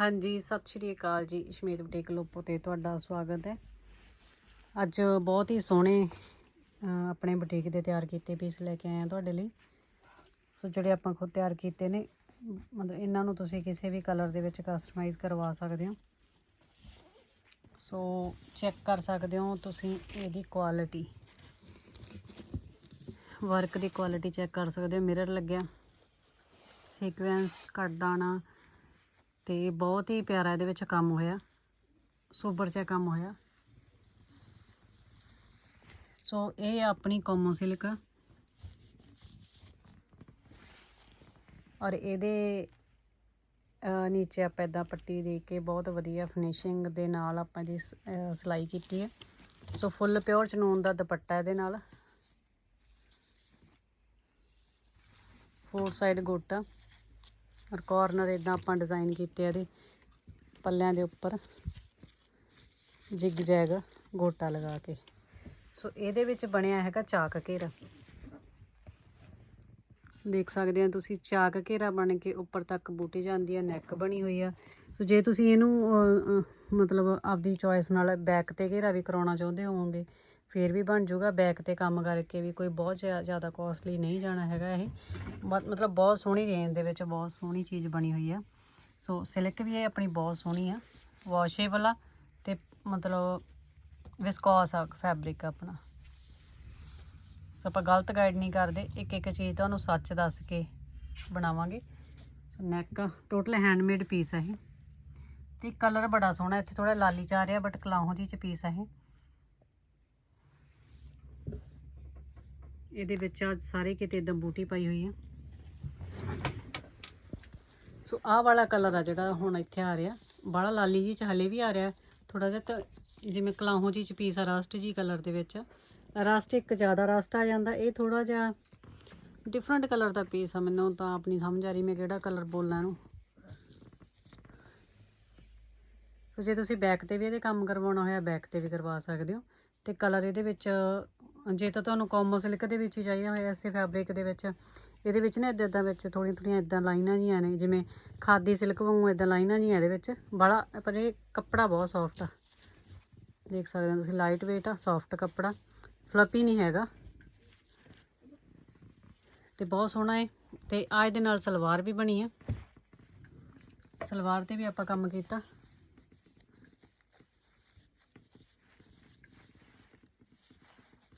ਹਾਂਜੀ, ਸਤਿ ਸ਼੍ਰੀ ਅਕਾਲ ਜੀ। ਇਸ਼ਮੀਤ ਬੁਟੀਕ ਲੋਪੋ ਤੇ ਤੁਹਾਡਾ ਸਵਾਗਤ ਹੈ। ਅੱਜ ਬਹੁਤ ਹੀ ਸੋਹਣੇ ਆਪਣੇ ਬੁਟੀਕ ਦੇ ਤਿਆਰ ਕੀਤੇ ਪੀਸ ਲੈ ਕੇ ਆਏ ਆ ਤੁਹਾਡੇ ਲਈ। ਸੋ ਜਿਹੜੇ ਆਪਾਂ ਖੁਦ ਤਿਆਰ ਕੀਤੇ ਨੇ, ਮਤਲਬ ਇਹਨਾਂ ਨੂੰ ਤੁਸੀਂ ਕਿਸੇ ਵੀ ਕਲਰ ਦੇ ਵਿੱਚ ਕਸਟਮਾਈਜ਼ ਕਰਵਾ ਸਕਦੇ ਹੋ। ਸੋ ਚੈੱਕ ਕਰ ਸਕਦੇ ਹੋ ਤੁਸੀਂ ਇਹਦੀ ਕੁਆਲਿਟੀ ਵਰਕ ਦੀ ਕੁਆਲਿਟੀ ਚੈੱਕ ਕਰ ਸਕਦੇ ਹੋ। ਮਿਰਰ ਲੱਗਿਆ। ਸੀਕੁਐਂਸ ਕੱਟ ਦਾਣਾ ਤੇ ਬਹੁਤ ਹੀ ਪਿਆਰਾ ਇਹਦੇ ਵਿੱਚ ਕੰਮ ਹੋਇਆ। ਸੋਬਰ ਜਿਹਾ ਕੰਮ ਹੋਇਆ। ਸੋ ਇਹ ਆਪਣੀ ਕੋਮੋ ਸਿਲਕ। ਔਰ ਇਹਦੇ ਨੀਚੇ ਆਪਾਂ ਇਦਾਂ ਪੱਟੀ ਦੇ ਕੇ ਬਹੁਤ ਵਧੀਆ ਫਿਨਿਸ਼ਿੰਗ ਦੇ ਨਾਲ ਆਪਾਂ ਦੀ ਸ- ਸਿਲਾਈ ਕੀਤੀ ਹੈ। ਸੋ ਫੁੱਲ ਪਿਓਰ ਚਨੂਨ ਦਾ ਦੁਪੱਟਾ ਇਹਦੇ ਨਾਲ। ਫੋਰ ਸਾਈਡ ਗੋਟਾ। ਔਰ ਕਾਰਨਰ ਇਦਾਂ ਆਪਾਂ ਡਿਜ਼ਾਈਨ ਕੀਤੇ ਆ ਇਹਦੇ, ਪੱਲਿਆਂ ਦੇ ਉੱਪਰ ਜਿਗ ਜੈਗ ਗੋਟਾ ਲਗਾ ਕੇ। ਸੋ ਇਹਦੇ ਵਿੱਚ ਬਣਿਆ ਹੈਗਾ ਚਾਕ ਘੇਰਾ। ਦੇਖ ਸਕਦੇ ਆ ਤੁਸੀਂ, ਚਾਕ ਘੇਰਾ ਬਣ ਕੇ ਉੱਪਰ ਤੱਕ ਬੂਟੀ ਜਾਂਦੀ ਆ ਨੈਕ ਬਣੀ ਹੋਈ ਆ। ਸੋ ਜੇ ਤੁਸੀਂ ਇਹਨੂੰ ਮਤਲਬ ਆਪਦੀ ਚੋਇਸ ਨਾਲ ਬੈਕ ਤੇ ਘੇਰਾ ਵੀ ਕਰਾਉਣਾ ਚਾਹੁੰਦੇ ਹੋਵੋਗੇ ਫਿਰ ਵੀ ਬਣ ਜਾਊਗਾ ਬੈਕ ਤੇ ਕੰਮ ਕਰਕੇ ਵੀ ਕੋਈ ਬਹੁਤ ਜ਼ਿਆਦਾ ਕੋਸਟਲੀ ਨਹੀਂ ਜਾਣਾ ਹੈਗਾ ਇਹ। ਮ- ਮਤਲਬ ਬਹੁਤ ਸੋਹਣੀ ਰੇਂਜ ਦੇ ਵਿੱਚ ਬਹੁਤ ਸੋਹਣੀ ਚੀਜ਼ ਬਣੀ ਹੋਈ ਆ। ਸੋ ਸਿਲਕ ਵੀ ਇਹ ਆਪਣੀ ਬਹੁਤ ਸੋਹਣੀ ਆ। ਵਾਸ਼ੇਬਲ ਆ ਤੇ ਮਤਲਬ ਵਿਸਕੋਸ ਆ ਫੈਬਰਿਕ ਆਪਣਾ। ਸੋ ਆਪਾਂ ਗਲਤ ਗਾਈਡ ਨਹੀਂ ਕਰਦੇ। ਇੱਕ ਇੱਕ ਚੀਜ਼ ਤੁਹਾਨੂੰ ਸੱਚ ਦੱਸ ਕੇ ਬਣਾਵਾਂਗੇ। So neck total handmade piece ਹੈ ਇਹ। ਤੇ ਕਲਰ ਬੜਾ ਸੋਹਣਾ, ਇੱਥੇ ਥੋੜਾ ਲਾਲੀ ਚ ਰਿਹਾ ਬਟ ਕਲਾਹੋਂ ਦੀ ਚ ਪੀਸ ਹੈ ਇਹ। ਇਹਦੇ ਵਿੱਚ ਆ ਸਾਰੇ ਕਿਤੇ ਇਦਾਂ ਬੂਟੀ ਪਾਈ ਹੋਈ ਆ। ਸੋ ਆਹ ਵਾਲਾ ਕਲਰ ਆ ਜਿਹੜਾ ਹੁਣ ਇੱਥੇ ਆ ਰਿਹਾ। ਬੜਾ ਲਾਲੀ ਜੀ ਚ ਹਲੇ ਵੀ ਆ ਰਿਹਾ। ਥੋੜਾ ਜਿਹਾ ਤਾਂ ਜਿਵੇਂ ਕਲਾਹੋ ਜੀ ਚ ਪੀਸ ਆ ਰਸਟ ਜੀ ਕਲਰ ਦੇ ਵਿੱਚ। ਰਸਟ ਇੱਕ ਜ਼ਿਆਦਾ ਰਸਟ ਆ ਜਾਂਦਾ। ਇਹ ਥੋੜਾ ਜਿਹਾ ਡਿਫਰੈਂਟ ਕਲਰ ਦਾ ਪੀਸ ਆ। ਮੈਨੂੰ ਤਾਂ ਆਪਣੀ ਸਮਝ ਆ ਰਹੀ ਮੈਂ ਕਿਹੜਾ ਕਲਰ ਬੋਲਾਂ ਇਹਨੂੰ। ਸੋ ਜੇ ਤੁਸੀਂ ਬੈਕ ਤੇ ਵੀ ਇਹਦੇ ਕੰਮ ਕਰਵਾਉਣਾ ਹੋਇਆ ਬੈਕ ਤੇ ਵੀ ਕਰਵਾ ਸਕਦੇ ਹੋ। ਤੇ ਕਲਰ ਇਹਦੇ ਵਿੱਚ ਜੇ ਤਾਂ ਤੁਹਾਨੂੰ ਕੋਮੋ ਸਿਲਕ ਦੇ ਵਿੱਚ ਹੀ ਚਾਹੀਦਾ ਹੋਇਆ ਐਸੇ ਫੈਬਰਿਕ ਦੇ ਵਿੱਚ। ਇਹਦੇ ਵਿੱਚ ਨਾ ਇਦਾਂ ਇਦਾਂ ਵਿੱਚ ਥੋੜੀਆਂ ਥੋੜੀਆਂ ਇਦਾਂ ਲਾਈਨਾਂ ਜੀਆਂ ਨੇ, ਜਿਵੇਂ ਖਾਦੀ ਸਿਲਕ ਵਾਂਗੂ ਇਦਾਂ ਲਾਈਨਾਂ ਜੀਆਂ ਇਹਦੇ ਵਿੱਚ। ਬੜਾ, ਪਰ ਇਹ ਕੱਪੜਾ ਬਹੁਤ ਸੌਫਟ ਆ। ਦੇਖ ਸਕਦੇ ਹੋ ਤੁਸੀਂ ਲਾਈਟ weight ਆ ਸੌਫਟ ਕੱਪੜਾ। ਫਲੱਪੀ ਨਹੀਂ ਹੈਗਾ। ਤੇ ਬਹੁਤ ਸੋਹਣਾ ਹੈ ਤੇ ਆ ਇਹਦੇ ਨਾਲ ਸਲਵਾਰ ਵੀ ਬਣੀ ਹੈ ਸਲਵਾਰ ਤੇ ਵੀ ਆਪਾਂ ਕੰਮ ਕੀਤਾ।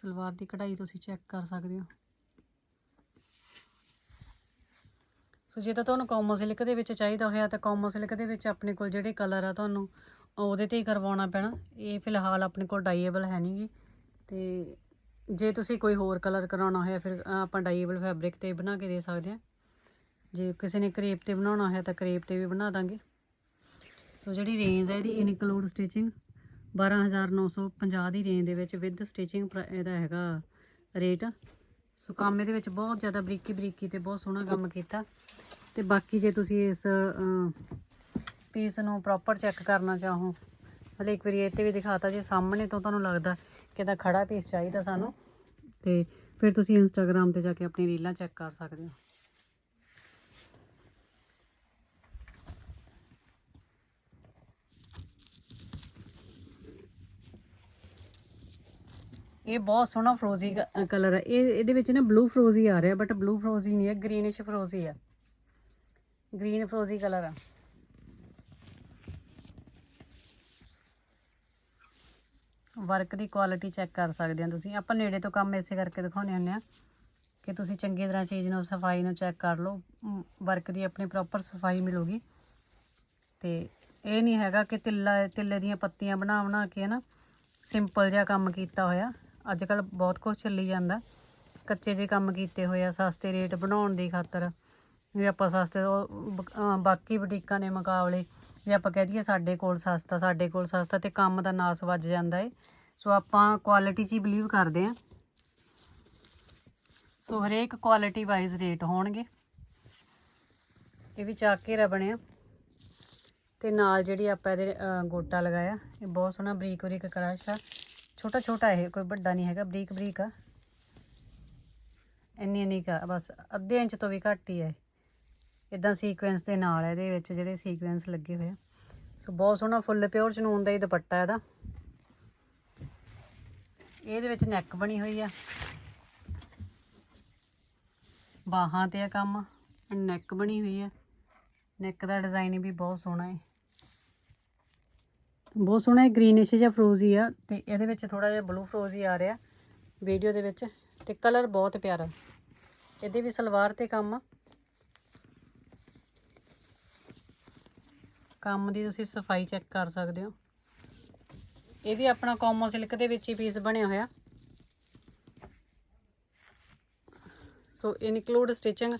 ਸਲਵਾਰ ਦੀ ਕਢਾਈ ਤੁਸੀਂ ਚੈੱਕ ਕਰ ਸਕਦੇ ਹੋ। ਸੋ ਜੇ ਤਾਂ ਤੁਹਾਨੂੰ ਕੋਮੋ ਸਿਲਕ ਦੇ ਵਿੱਚ ਚਾਹੀਦਾ ਹੋਇਆ, ਤਾਂ ਕੌਮੋ ਸਿਲਕ ਦੇ ਵਿੱਚ ਆਪਣੇ ਕੋਲ ਜਿਹੜੇ ਕਲਰ ਆ ਤੁਹਾਨੂੰ ਉਹਦੇ ਤੇ ਹੀ ਕਰਵਾਉਣਾ ਪੈਣਾ। ਇਹ ਫਿਲਹਾਲ ਆਪਣੇ ਕੋਲ ਡਾਈਏਬਲ ਹੈ ਨਹੀਂਗੀ ਤੇ ਜੇ ਤੁਸੀਂ ਕੋਈ ਹੋਰ ਕਲਰ ਕਰਾਉਣਾ ਹੋਇਆ, ਫਿਰ ਆਪਾਂ ਡਾਈਏਬਲ ਫੈਬਰਿਕ ਤੇ ਬਣਾ ਕੇ ਦੇ ਸਕਦੇ ਹਾਂ। ਜੇ ਕਿਸੇ ਨੇ ਕਰੇਪ ਤੇ ਬਣਾਉਣਾ ਹੋਇਆ, ਤਾਂ ਕਰੇਪ ਤੇ ਵੀ ਬਣਾ ਦਾਂਗੇ। ਸੋ ਜਿਹੜੀ ਰੇਂਜ ਹੈ ਇਹਦੀ ਇਨਕਲੂਡ ਸਟਿਚਿੰਗ 12950 ਦੀ ਰੇਂਜ ਦੇ ਵਿੱਚ ਵਿਦ ਸਟਿਚਿੰਗ ਇਹਦਾ ਹੈਗਾ ਰੇਟ ਸੋ ਕੰਮ ਇਹਦੇ ਵਿੱਚ ਬਹੁਤ ਜ਼ਿਆਦਾ ਬਰੀਕੀ ਬਰੀਕੀ ਤੇ ਬਹੁਤ ਸੋਹਣਾ ਕੰਮ ਕੀਤਾ। ਤੇ ਬਾਕੀ ਜੇ ਤੁਸੀਂ ਇਸ ਪੀਸ ਨੂੰ ਪ੍ਰੋਪਰ ਚੈੱਕ ਕਰਨਾ ਚਾਹੋ, ਹਲੇ ਇੱਕ ਵਾਰੀ ਇਹ ਤੇ ਵੀ ਦਿਖਾਤਾ ਜੇ ਸਾਹਮਣੇ ਤੋਂ ਤੁਹਾਨੂੰ ਲੱਗਦਾ ਕਿ ਇਹਦਾ ਖੜਾ ਪੀਸ ਚਾਹੀਦਾ ਸਾਨੂੰ, ਤੇ ਫਿਰ ਤੁਸੀਂ ਇੰਸਟਾਗ੍ਰam ਤੇ ਜਾ ਕੇ ਆਪਣੀ ਰੀਲਾਂ ਚੈੱਕ ਕਰ ਸਕਦੇ ਹੋ। ਇਹ ਬਹੁਤ ਸੋਹਣਾ ਫਰੋਜ਼ੀ ਕਲਰ ਹੈ। ਇਹ, ਇਹਦੇ ਵਿੱਚ ਨਾ ਬਲੂ ਫਰੋਜ਼ੀ ਆ ਰਿਹਾ ਬਟ ਬਲੂ ਫਰੋਜ਼ੀ ਨਹੀਂ ਹੈ ਗ੍ਰੀਨਿਸ਼ ਫਰੋਜ਼ੀ ਆ ਗ੍ਰੀਨ ਫਰੋਜ਼ੀ ਕਲਰ ਆ। ਵਰਕ ਦੀ ਕੁਆਲਿਟੀ ਚੈੱਕ ਕਰ ਸਕਦੇ ਹੋ ਤੁਸੀਂ। ਆਪਾਂ ਨੇੜੇ ਤੋਂ ਕੰਮ ਇਸੇ ਕਰਕੇ ਦਿਖਾਉਂਦੇ ਹੁੰਦੇ ਆ ਕਿ ਤੁਸੀਂ ਚੰਗੀ ਤਰ੍ਹਾਂ ਚੀਜ਼ ਨੂੰ, ਸਫ਼ਾਈ ਨੂੰ ਚੈੱਕ ਕਰ ਲਓ। ਵਰਕ ਦੀ ਆਪਣੀ ਪ੍ਰੋਪਰ ਸਫ਼ਾਈ ਮਿਲੂਗੀ। ਤੇ ਇਹ ਨਹੀਂ ਹੈਗਾ ਕਿ ਤਿੱਲਾ, ਤਿੱਲੇ ਦੀਆਂ ਪੱਤੀਆਂ ਬਣਾ ਬਣਾ ਕੇ ਨਾ ਸਿੰਪਲ ਜਿਹਾ ਕੰਮ ਕੀਤਾ ਹੋਇਆ। ਅੱਜ ਕੱਲ ਬਹੁਤ ਕੁਝ ਚੱਲੀ ਜਾਂਦਾ। ਕੱਚੇ ਜਿਹੇ ਕੰਮ ਕੀਤੇ ਹੋਏ ਆ, ਸਸਤੇ ਰੇਟ ਬਣਾਉਣ ਦੀ ਖਾਤਰ। ਵੀ ਆਪਾਂ ਸਸਤੇ ਉਹ ਬਾਕੀ ਬੁਟੀਕਾਂ ਦੇ ਮੁਕਾਬਲੇ ਵੀ ਆਪਾਂ ਕਹਿ ਦਈਏ ਸਾਡੇ ਕੋਲ ਸਸਤਾ, ਸਾਡੇ ਕੋਲ ਸਸਤਾ ਤੇ ਕੰਮ ਦਾ ਨਾਸ ਵੱਜ ਜਾਂਦਾ ਏ। ਸੋ ਆਪਾਂ ਕੁਆਲਿਟੀ 'ਚ ਹੀ ਬਲੀਵ ਕਰਦੇ ਆਂ। ਸੋ ਹਰੇਕ ਕੁਆਲਿਟੀ ਵਾਈਜ਼ ਰੇਟ ਹੋਣਗੇ। ਇਹ ਵੀ ਚਾਕ ਘੇਰਾ ਬਣਿਆ ਤੇ ਨਾਲ ਜਿਹੜੀ ਆਪਾਂ ਇਹਦੇ ਗੋਟਾ ਲਗਾਇਆ, ਇਹ ਬਹੁਤ ਸੋਹਣਾ ਬਰੀਕ ਬਰੀਕ ਕਰਾਸ਼ ਆ। ਛੋਟਾ ਛੋਟਾ ਇਹ, ਕੋਈ ਵੱਡਾ ਨਹੀਂ ਹੈਗਾ ਬਰੀਕ ਬਰੀਕ ਆ। ਇੰਨੀ ਇੰਨੀ ਕਾ ਬਸ ਅੱਧੇ ਇੰਚ ਤੋਂ ਵੀ ਘੱਟ ਹੀ ਹੈ ਇਦਾਂ ਸੀਕੁਐਂਸ ਦੇ ਨਾਲ ਇਹਦੇ ਵਿੱਚ ਜਿਹੜੇ ਸੀਕੁਐਂਸ ਲੱਗੇ ਹੋਏ ਆ। ਸੋ ਬਹੁਤ ਸੋਹਣਾ ਫੁੱਲ ਪਿਓਰ ਚਨੂਨ ਦਾ ਹੀ ਦੁਪੱਟਾ ਇਹਦਾ। ਇਹਦੇ ਵਿੱਚ ਨੈਕ ਬਣੀ ਹੋਈ ਆ। ਬਾਹਾਂ ਤੇ ਆ ਕੰਮ ਨੈਕ ਬਣੀ ਹੋਈ ਆ। ਨੈਕ ਦਾ ਡਿਜ਼ਾਈਨ ਵੀ ਬਹੁਤ ਸੋਹਣਾ ਹੈ ਬਹੁਤ ਸੋਹਣਾ ਹੈ ਗ੍ਰੀਨਿਸ਼ ਜਿਹਾ ਫਰੋਜ਼ੀ ਆ ਤੇ ਇਹਦੇ ਵਿੱਚ ਥੋੜਾ ਜਿਹਾ ਬਲੂ ਫਰੋਜ਼ੀ ਆ ਰਿਹਾ। ਵੀਡੀਓ ਦੇ ਵਿੱਚ ਤੇ ਕਲਰ ਬਹੁਤ ਪਿਆਰਾ। ਇਹਦੇ ਵੀ ਸਲਵਾਰ ਤੇ ਕੰਮ ਆ। ਕੰਮ ਦੀ ਤੁਸੀਂ ਸਫ਼ਾਈ ਚੈੱਕ ਕਰ ਸਕਦੇ ਹੋ। ਇਹ ਵੀ ਆਪਣਾ ਕੋਮੋ ਸਿਲਕ ਦੇ ਵਿੱਚ ਹੀ ਪੀਸ ਬਣਿਆ ਹੋਇਆ। ਸੋ ਇਨਕਲੂਡ ਸਟਿਚਿੰਗ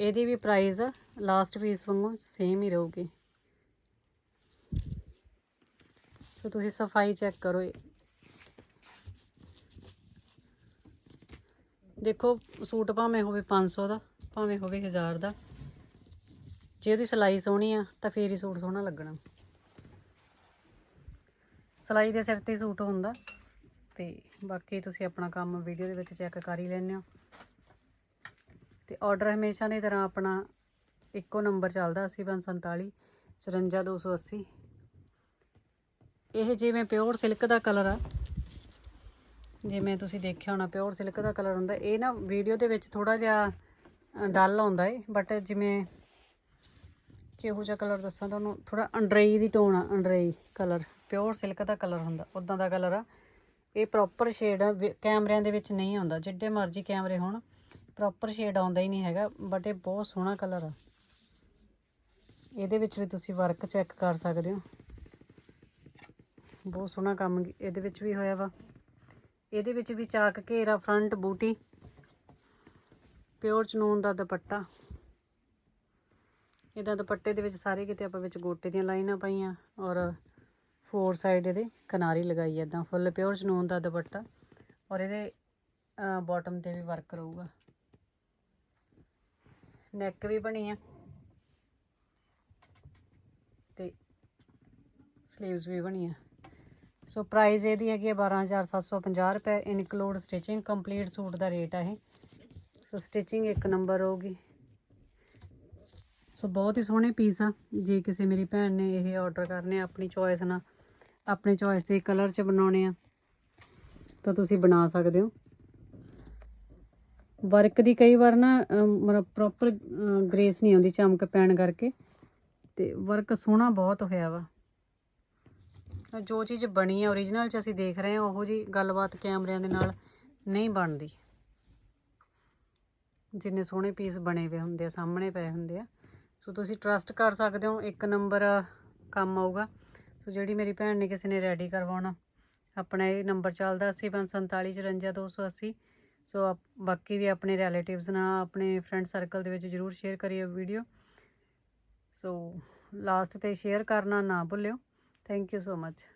ਇਹਦੀ ਵੀ ਪ੍ਰਾਈਸ ਲਾਸਟ ਪੀਸ ਵਾਂਗੂ ਸੇਮ ਹੀ ਰਹੂਗੀ। ਸੋ ਤੁਸੀਂ ਸਫ਼ਾਈ ਚੈੱਕ ਕਰੋ ਦੇਖੋ, ਸੂਟ ਭਾਵੇਂ ਹੋਵੇ 500 ਦਾ, ਭਾਵੇਂ ਹੋਵੇ 1000 ਦਾ। ਜੇ ਉਹਦੀ ਸਿਲਾਈ ਸੋਹਣੀ ਆ, ਤਾਂ ਫੇਰ ਹੀ ਸੂਟ ਸੋਹਣਾ ਲੱਗਣਾ। ਸਿਲਾਈ ਦੇ ਸਿਰ ਤੇ ਸੂਟ ਹੁੰਦਾ। ਤੇ ਬਾਕੀ ਤੁਸੀਂ ਆਪਣਾ ਕੰਮ ਵੀਡੀਓ ਦੇ ਵਿੱਚ ਚੈੱਕ ਕਰ ਹੀ ਲੈਂਦੇ ਹੋ। ਤੇ ਆਰਡਰ ਹਮੇਸ਼ਾ ਦੀ ਤਰ੍ਹਾਂ ਆਪਣਾ ਇੱਕੋ ਨੰਬਰ ਚੱਲਦਾ 8047 54280 ਇਹ ਜਿਵੇਂ ਪਿਓਰ ਸਿਲਕ ਦਾ ਕਲਰ ਆ। ਜਿਵੇਂ ਤੁਸੀਂ ਦੇਖਿਆ ਹੋਣਾ, ਪਿਓਰ ਸਿਲਕ ਦਾ ਕਲਰ ਹੁੰਦਾ। ਇਹ ਨਾ ਵੀਡੀਓ ਦੇ ਵਿੱਚ ਥੋੜਾ ਜਿਹਾ ਡਲ ਆਉਂਦਾ ਏ ਬਟ ਜਿਵੇਂ ਕਿਹੋ ਜਿਹਾ ਕਲਰ ਦੱਸਾਂ ਤੁਹਾਨੂੰ ਥੋੜਾ ਅੰਡਰੇਈ ਦੀ ਟੋਨ ਆ, ਅੰਡਰੇਈ ਕਲਰ। ਪਿਓਰ ਸਿਲਕ ਦਾ ਕਲਰ ਹੁੰਦਾ ਉਦਾਂ ਦਾ ਕਲਰ ਆ। ਇਹ ਪ੍ਰੋਪਰ ਸ਼ੇਡ ਆ ਕੈਮਰਿਆਂ ਦੇ ਵਿੱਚ ਨਹੀਂ ਆਉਂਦਾ। ਜਿੱਡੇ ਮਰਜ਼ੀ ਕੈਮਰੇ ਹੋਣ ਪ੍ਰੋਪਰ ਸ਼ੇਡ ਆਉਂਦਾ ਹੀ ਨਹੀਂ ਹੈਗਾ ਬਟ ਇਹ ਬਹੁਤ ਸੋਹਣਾ ਕਲਰ ਆ। ਇਹਦੇ ਵਿੱਚ ਵੀ ਤੁਸੀਂ ਵਰਕ ਚੈੱਕ ਕਰ ਸਕਦੇ ਹੋ। ਬਹੁਤ ਸੋਹਣਾ ਕੰਮ ਇਹਦੇ ਵਿੱਚ ਵੀ ਹੋਇਆ ਵਾ। ਇਹਦੇ ਵਿੱਚ ਵੀ ਚਾਕ ਘੇਰਾ ਫਰੰਟ ਬੂਟੀ ਪਿਓਰ ਚਨੂਨ ਦਾ ਦੁਪੱਟਾ। ਇਹਦਾ ਦੁਪੱਟੇ ਦੇ ਵਿੱਚ ਸਾਰੇ ਕਿਤੇ ਆਪਾਂ ਵਿੱਚ ਗੋਟੇ ਦੀਆਂ ਲਾਈਨਾਂ ਪਾਈਆਂ ਔਰ ਫੋਰ ਸਾਈਡ ਇਹਦੇ ਕਿਨਾਰੀ ਲਗਾਈ ਇਦਾਂ ਫੁੱਲ ਪਿਓਰ ਚਨੂਨ ਦਾ ਦੁਪੱਟਾ। ਔਰ ਇਹਦੇ ਬਾਟਮ ਤੇ ਵੀ ਵਰਕ ਰਹੂਗਾ। ਨੈਕ ਵੀ ਬਣੀ ਆ। ਤੇ ਸਲੀਵਸ ਵੀ ਬਣੀ ਆ ਸੋ ਪ੍ਰਾਈਸ ਇਹਦੀ ਹੈਗੀ ਹੈ 12750 ਰੁਪਏ। ਇਨਕਲੂਡ ਸਟਿਚਿੰਗ ਕੰਪਲੀਟ ਸੂਟ ਦਾ ਰੇਟ ਹੈ ਇਹ। ਸੋ ਸਟਿਚਿੰਗ ਇੱਕ ਨੰਬਰ ਹੋਊਗੀ। ਸੋ ਬਹੁਤ ਹੀ ਸੋਹਣੇ ਪੀਸ ਆ। ਜੇ ਕਿਸੇ ਮੇਰੀ ਭੈਣ ਨੇ ਇਹ ਆਰਡਰ ਕਰਨੇ ਆ, ਆਪਣੀ ਚੋਇਸ ਨਾਲ। ਆਪਣੀ ਚੋਇਸ ਦੇ ਕਲਰ 'ਚ ਬਣਾਉਣੇ ਆ, ਤਾਂ ਤੁਸੀਂ ਬਣਾ ਸਕਦੇ ਹੋ। ਵਰਕ ਦੀ ਕਈ ਵਾਰ ਨਾ ਮਤਲਬ ਪ੍ਰੋਪਰ ਗ੍ਰੇਸ ਨਹੀਂ ਆਉਂਦੀ ਚਮਕ ਪੈਣ ਕਰਕੇ। ਤੇ ਵਰਕ ਸੋਹਣਾ ਬਹੁਤ ਹੋਇਆ ਵਾ। ਜੋ ਚੀਜ਼ ਬਣੀ ਹੈ origignal ਚ ਅਸੀਂ ਦੇਖ ਰਹੇ ਹਾਂ, ਉਹੋ ਜੀ ਗੱਲਬਾਤ ਕੈਮਰਿਆਂ ਦੇ ਨਾਲ ਨਹੀਂ ਬਣਦੀ। ਜਿੰਨੇ ਸੋਹਣੇ ਪੀਸ ਬਣੇ ਹੋਏ ਹੁੰਦੇ ਆ, ਸਾਹਮਣੇ ਪਏ ਹੁੰਦੇ ਆ। ਸੋ ਤੁਸੀਂ ਟਰਸਟ ਕਰ ਸਕਦੇ ਹੋ, ਇੱਕ ਨੰਬਰ ਕੰਮ ਆਊਗਾ। ਸੋ ਜਿਹੜੀ ਮੇਰੀ ਭੈਣ ਨੇ ਕਿਸੇ ਨੇ ਰੈਡੀ ਕਰਵਾਉਣਾ, ਆਪਣਾ ਇਹ ਨੰਬਰ ਚੱਲਦਾ 8045454280 ਸੋ ਆਪ- ਬਾਕੀ ਵੀ ਆਪਣੇ ਰਿਲੇਟਿਵਸ ਨਾਲ, ਆਪਣੇ ਫਰੈਂਡ ਸਰਕਲ ਦੇ ਵਿੱਚ ਜਰੂਰ ਸ਼ੇਅਰ ਕਰਿਓ ਵੀਡੀਓ ਸੋ ਲਾਸਟ ਤੇ ਸ਼ੇਅਰ ਕਰਨਾ ਨਾ ਭੁੱਲਿਓ। thank you so much.